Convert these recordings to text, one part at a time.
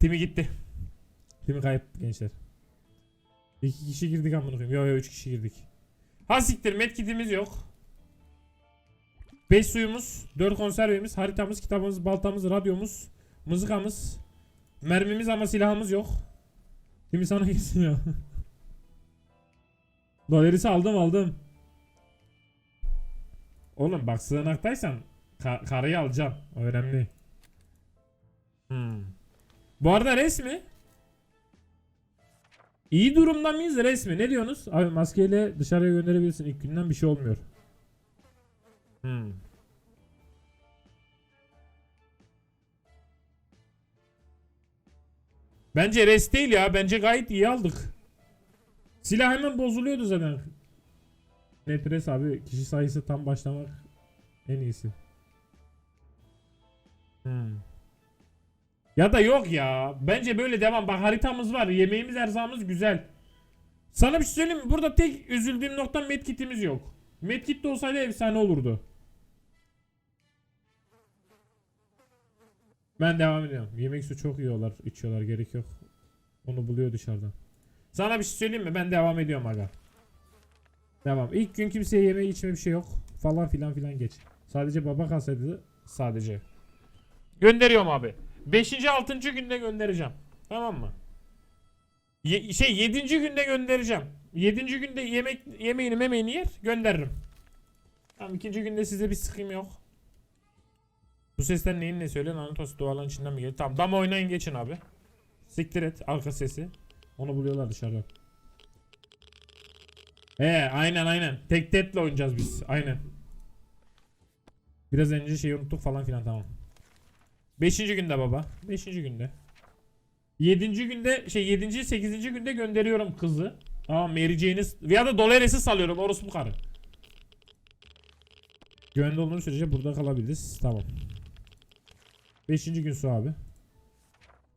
Timi gitti. Timi kayıp gençler. İki kişi girdik amına koyayım. Yo yo üç kişi girdik. Ha siktir medkitimiz yok. 5 suyumuz, 4 konservemiz, haritamız, kitabımız, baltamız, radyomuz, mızıkamız, mermimiz ama silahımız yok. Timi sana girsin ya. Dolarisi aldım aldım. Oğlum bak sığınaktaysan ka- karıyı alacaksın. Önemli. Hmm. Bu arada resmi. İyi durumda mıyız resmi? Ne diyorsunuz? Abi maskeyle dışarıya gönderebilirsin. İlk günden bir şey olmuyor. Hmm. Bence res değil ya. Bence gayet iyi aldık. Silah hemen bozuluyordu zaten. Net res abi. Kişi sayısı tam başlamak en iyisi. Hmm. Ya da yok ya. Bence böyle devam. Bak haritamız var. Yemeğimiz erzağımız güzel. Sana bir şey söyleyeyim mi? Burada tek üzüldüğüm nokta medkitimiz yok. Medkit de olsaydı efsane olurdu. Ben devam ediyorum. Yemek su çok yiyorlar, içiyorlar. Gerek yok. Onu buluyor dışarıdan. Sana bir şey söyleyeyim mi? Ben devam ediyorum aga. Devam. İlk gün kimseye yeme içme bir şey yok. Falan filan filan geç. Sadece baba kalsaydı sadece. Gönderiyorum abi. 5. 6. günde göndereceğim. Tamam mı? Ye- şey 7. günde göndereceğim. 7. günde yemek yemeğini memeğini yer gönderirim. Tamam ikinci günde size bir sıkım yok. Bu sesler neyin ne söyle Nanutos duvarların içinden mi geliyor? Tamam dama oynayın geçin abi. Siktir et arka sesi. Onu buluyorlar dışarıdan. He aynen aynen. Tek tetle oynayacağız biz. Aynen. Biraz önce şeyi unuttuk falan filan tamam. Beşinci günde baba. Beşinci günde. Yedinci günde şey yedinci sekizinci günde gönderiyorum kızı. Tamam Jane'i ya da Dolores'i salıyorum orası bu karı. Güvende olduğum sürece burada kalabiliriz. Tamam. Beşinci gün su abi.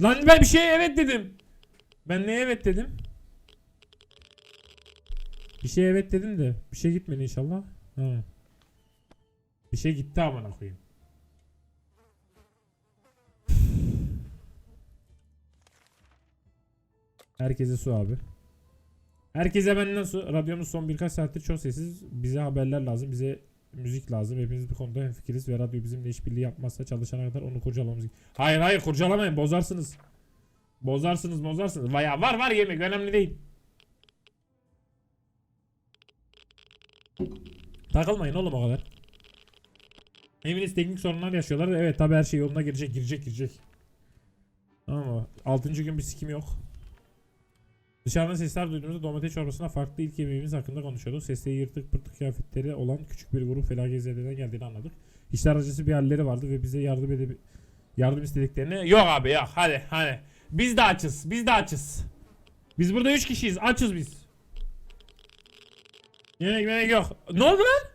Lan ben bir şeye evet dedim. Ben neye evet dedim? Bir şeye evet dedim de bir şey gitmedi inşallah. Ha. Bir şey gitti amına koyayım. Herkese su abi. Herkese benden su. Radyomuz son birkaç saattir çok sessiz. Bize haberler lazım. Bize müzik lazım. Hepimiz bir konuda hemfikiriz ve radyo bizimle işbirliği yapmazsa çalışana kadar onu kurcalamamız. Hayır hayır kurcalamayın. Bozarsınız. Bozarsınız bozarsınız. Vaya var var yemek önemli değil. Takılmayın oğlum o kadar. Eminiz teknik sorunlar yaşıyorlar. Evet tabi her şey yoluna girecek girecek girecek. Tamam mı? 6. gün bir sikim yok. Dışarıdan sesler duyduğumuzda domates çorbasına farklı ilk yemeğimiz hakkında konuşuyorduk. Sesleri yırtık pırtık kıyafetleri olan küçük bir grup felaketlerden geldiğini anladık. İşler acısı bir halleri vardı ve bize yardım edip yardım istediklerini yok abi yok hadi hadi. Biz de açız biz de açız. Biz burada 3 kişiyiz açız biz. Yemek yemek yok. Ne oldu lan?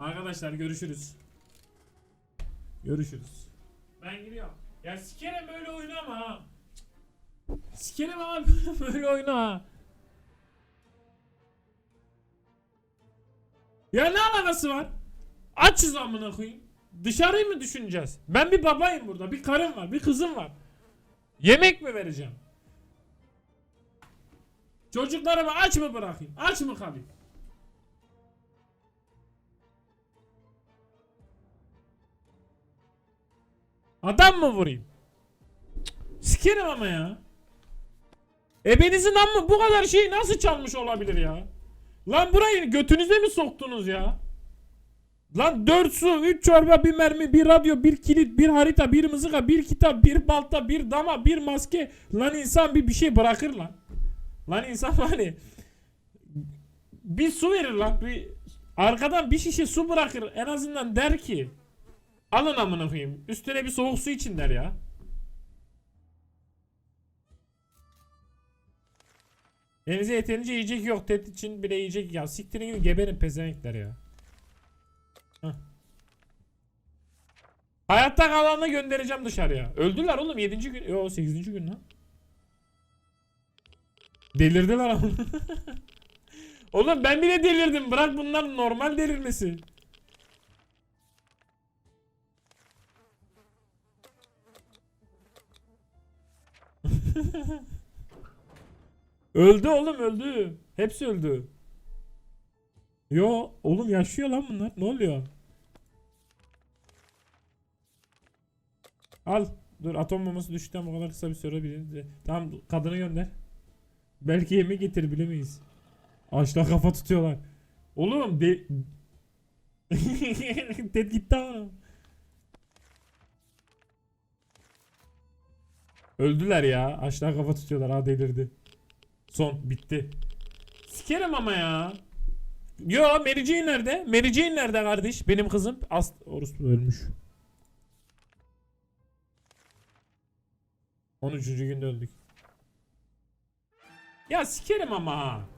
Arkadaşlar görüşürüz. Görüşürüz. Ben gidiyorum. Ya sikerim böyle oynama ha. Sikerim abi böyle oyna. Ya ne alakası var? Açız amına koyayım. Dışarıyı mı düşüneceğiz? Ben bir babayım burada. Bir karım var. Bir kızım var. Yemek mi vereceğim? Çocuklarımı aç mı bırakayım? Aç mı kalayım? Adam mı vurayım? Sikerim ama ya. Ebenizin amma bu kadar şeyi nasıl çalmış olabilir ya? Lan burayı götünüze mi soktunuz ya? Lan 4 su, 3 çorba, bir mermi, bir radyo, bir kilit, bir harita, bir mızıka, bir kitap, bir balta, bir dama, bir maske. Lan insan bir bir şey bırakır lan. Lan insan hani bir su verir lan. Bir arkadan bir şişe su bırakır. En azından der ki alın amına koyayım. Üstüne bir soğuk su için der ya. Elinize yeterince yiyecek yok. Tet için bile yiyecek ya. Siktirin gidin geberin pezevenkler ya. Hah. Hayatta kalanını göndereceğim dışarıya. Öldüler oğlum 7. gün. Yo 8. gün lan. Delirdiler ama. oğlum ben bile delirdim. Bırak bunlar normal delirmesi. öldü oğlum öldü. Hepsi öldü. Yo oğlum yaşıyor lan bunlar. Ne oluyor? Al. Dur atom bombası düştü ama o kadar kısa bir süre bile. Tamam kadını gönder. Belki yemek getir bilemeyiz. Ağaçlar kafa tutuyorlar. Oğlum de... Ted gitti ama. Öldüler ya. Ağaçlar kafa tutuyorlar. Ha delirdi. Son bitti. Sikerim ama ya. Yo Mary Jane nerede? Mary Jane nerede kardeş? Benim kızım. As Orospu ölmüş. 13. günde öldük. Ya sikerim ama ha.